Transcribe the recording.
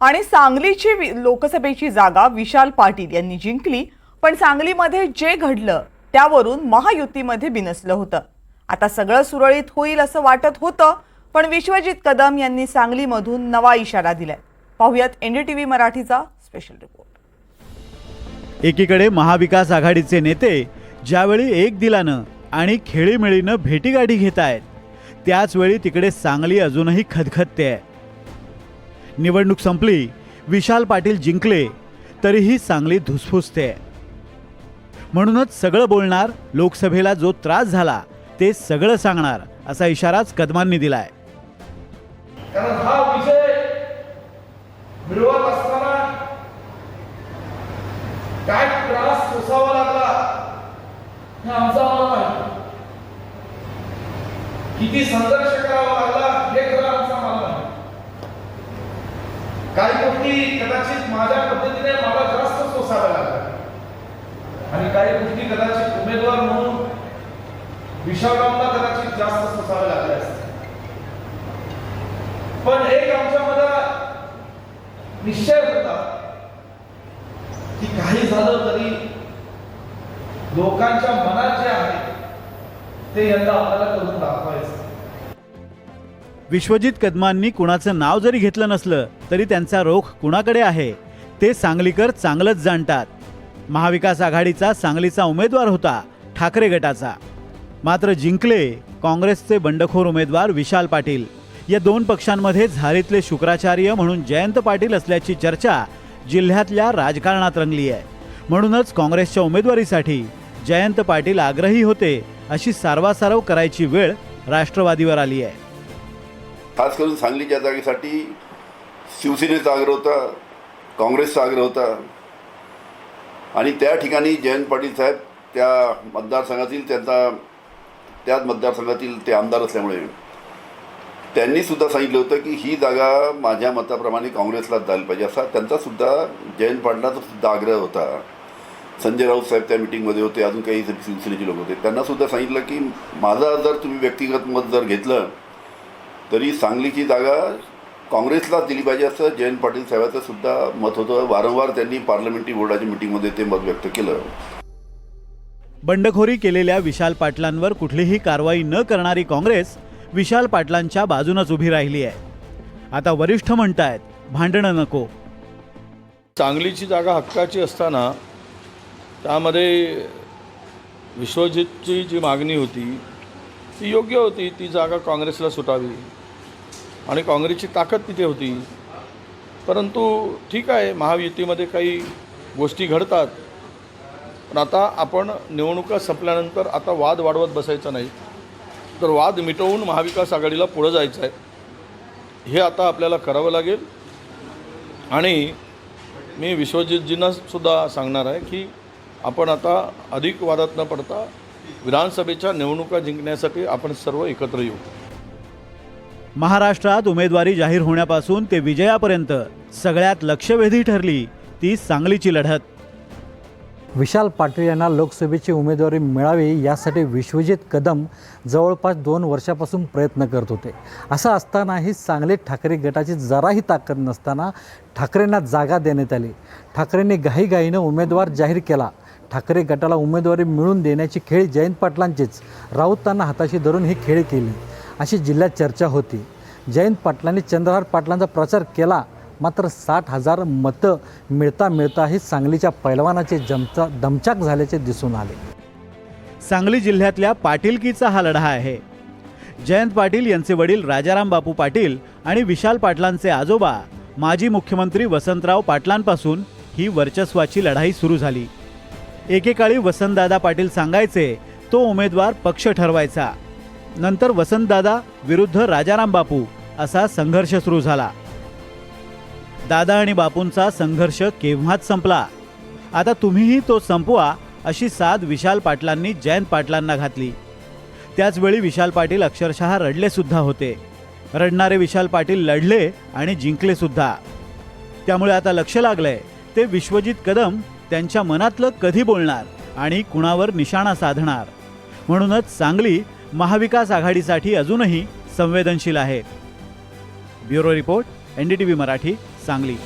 आणि सांगलीची वि- लोकसभेची जागा विशाल पाटील यांनी जिंकली. पण सांगलीमध्ये जे घडलं त्यावरून महायुतीमध्ये बिनसलं होतं. आता सगळं सुरळीत होईल असं वाटत होतं पण विश्वजित कदम यांनी सांगलीमधून नवा इशारा दिलाय. पाहुयात एनडीटीव्ही मराठीचा स्पेशल रिपोर्ट एकीकडे महाविकास आघाडीचे नेते ज्यावेळी एक दिलानं आणि खेळीमेळीनं भेटीगाठी घेत आहेत त्याचवेळी तिकडे सांगली अजूनही खदखदते आहे. निवडणूक संपली विशाल पाटील जिंकले तरीही सांगली धुसफुसते. म्हणूनच सगळं बोलणार लोकसभेला जो त्रास झाला ते सगळं सांगणार असा इशाराच कदमांनी दिलाय. कारण हा विजय मिळवत असताना काय त्रास सोसावा लागला? हे आमचा आम्हाला माहिती किती संघर्ष करावा लागला हे खरं आमचा आम्हाला माहिती काही गोष्टी कदाचित माझ्या पद्धतीने मला जास्त सोसाव्या लागल्या आणि काही गोष्टी कदाचित उमेदवार म्हणून विशालरावला कदाचित जास्त सोसावे लागले असते. पण एक आमच्यामध्ये निश्चय होता की काही झालं तरी लोकांच्या मनात जे आहे ते यंदा आपल्याला करून दाखवायचं. विश्वजित कदमांनी कुणाचं नाव जरी घेतलं नसलं तरी त्यांचा रोख कुणाकडे आहे? ते सांगलीकर चांगलंच जाणतात. महाविकास आघाडीचा सांगलीचा उमेदवार होता ठाकरे गटाचा. मात्र जिंकले काँग्रेसचे बंडखोर उमेदवार विशाल पाटील. या दोन पक्षांमध्ये झारीतले शुक्राचार्य म्हणून जयंत पाटील असल्याची चर्चा जिल्ह्यातल्या राजकारणात रंगली आहे. म्हणूनच काँग्रेसच्या उमेदवारीसाठी जयंत पाटील आग्रही होते अशी सारवासारव करायची वेळ राष्ट्रवादीवर आली आहे. खास करून सांगलीच्या जागेसाठी शिवसेनेचा आग्रह होता काँग्रेसचा आग्रह होता. आणि त्या ठिकाणी जयंत पाटील साहेब त्या मतदारसंघातील त्यांचा त्याच मतदारसंघातील ते आमदार असल्यामुळे त्यांनीसुद्धा सांगितलं होतं की ही जागा माझ्या मताप्रमाणे काँग्रेसलाच जायला पाहिजे असा त्यांचासुद्धा जयंत पाटलाचा सुद्धा आग्रह होता. संजय राऊत साहेब त्या मिटिंगमध्ये होते अजून काही शिवसेनेचे लोक होते. त्यांनासुद्धा सांगितलं की माझा जर तुम्ही व्यक्तिगत मत जर घेतलं तरी सांगलीची जागा काँग्रेसलाच दिली पाहिजे असं जयंत पाटील साहेबाचं सुद्धा मत होतं. वारंवार त्यांनी पार्लमेंटरी बोर्डाच्या मिटिंगमध्ये ते मत व्यक्त केलं. बंडखोरी केलेल्या विशाल पाटलांवर कुठलीही कारवाई न करणारी काँग्रेस विशाल पाटलांच्या बाजूनच उभी राहिली आहे. आता वरिष्ठ म्हणतायत भांडणं नको. सांगलीची जागा हक्काची असताना त्यामध्ये विश्वजितची जी मागणी होती ती योग्य होती. ती जागा काँग्रेसला सुटावी. आणि काँग्रेसची ताकद तिथे होती. परंतु ठीक आहे महायुतीमध्ये काही गोष्टी घडतात. पण आता आपण निवडणुका संपल्यानंतर आता वाद वाढवत बसायचा नाही. तर वाद मिटवून महाविकास आघाडीला पुढं जायचं आहे. हे आता आपल्याला करावं लागेल. आणि मी विश्वजितजींनासुद्धा सांगणार आहे की आपण आता अधिक वादात न पडता विधानसभेच्या निवडणुका जिंकण्यासाठी आपण सर्व एकत्र येऊ. महाराष्ट्रात उमेदवारी जाहीर होण्यापासून ते विजयापर्यंत सगळ्यात लक्षवेधी ठरली ती सांगलीची लढत. विशाल पाटील यांना लोकसभेची उमेदवारी मिळावी यासाठी विश्वजित कदम जवळपास दोन वर्षापासून प्रयत्न करत होते. असं असतानाही सांगली ठाकरे गटाची जराही ताकद नसताना ठाकरेंना जागा देण्यात आली. ठाकरेंनी घाईघाईनं उमेदवार जाहीर केला. ठाकरे गटाला उमेदवारी मिळून देण्याची खेळी जयंत पाटलांचीच. राऊतांना हाताशी धरून ही खेळी केली. अशी जिल्ह्यात चर्चा होती. जयंत पाटलांनी चंद्रहार पाटलांचा प्रचार केला. मात्र साठ हजार मतं मिळता मिळताही सांगलीच्या पैलवानाचे जमचा दमचाक झाल्याचे दिसून आले. सांगली जिल्ह्यातल्या पाटीलकीचा हा लढा आहे. जयंत पाटील यांचे वडील राजाराम बापू पाटील आणि विशाल पाटलांचे आजोबा माजी मुख्यमंत्री वसंतराव पाटलांपासून ही वर्चस्वाची लढाई सुरू झाली. एकेकाळी वसंतदादा पाटील सांगायचे तो उमेदवार पक्ष ठरवायचा. नंतर वसंतदादा विरुद्ध राजाराम बापू असा संघर्ष सुरू झाला. दादा आणि बापूंचा संघर्ष केव्हाच संपला? आता तुम्हीही तो संपवा अशी साथ विशाल पाटलांनी जयंत पाटलांना घातली. त्याचवेळी विशाल पाटील अक्षरशः रडलेसुद्धा होते. रडणारे विशाल पाटील लढले आणि जिंकलेसुद्धा त्यामुळे आता लक्ष लागलंय ते विश्वजित कदम त्यांच्या मनातलं कधी बोलणार आणि कुणावर निशाणा साधणार? म्हणूनच सांगली महाविकास आघाडीसाठी अजूनही संवेदनशील आहे. Bureau report NDTV Marathi Sangli.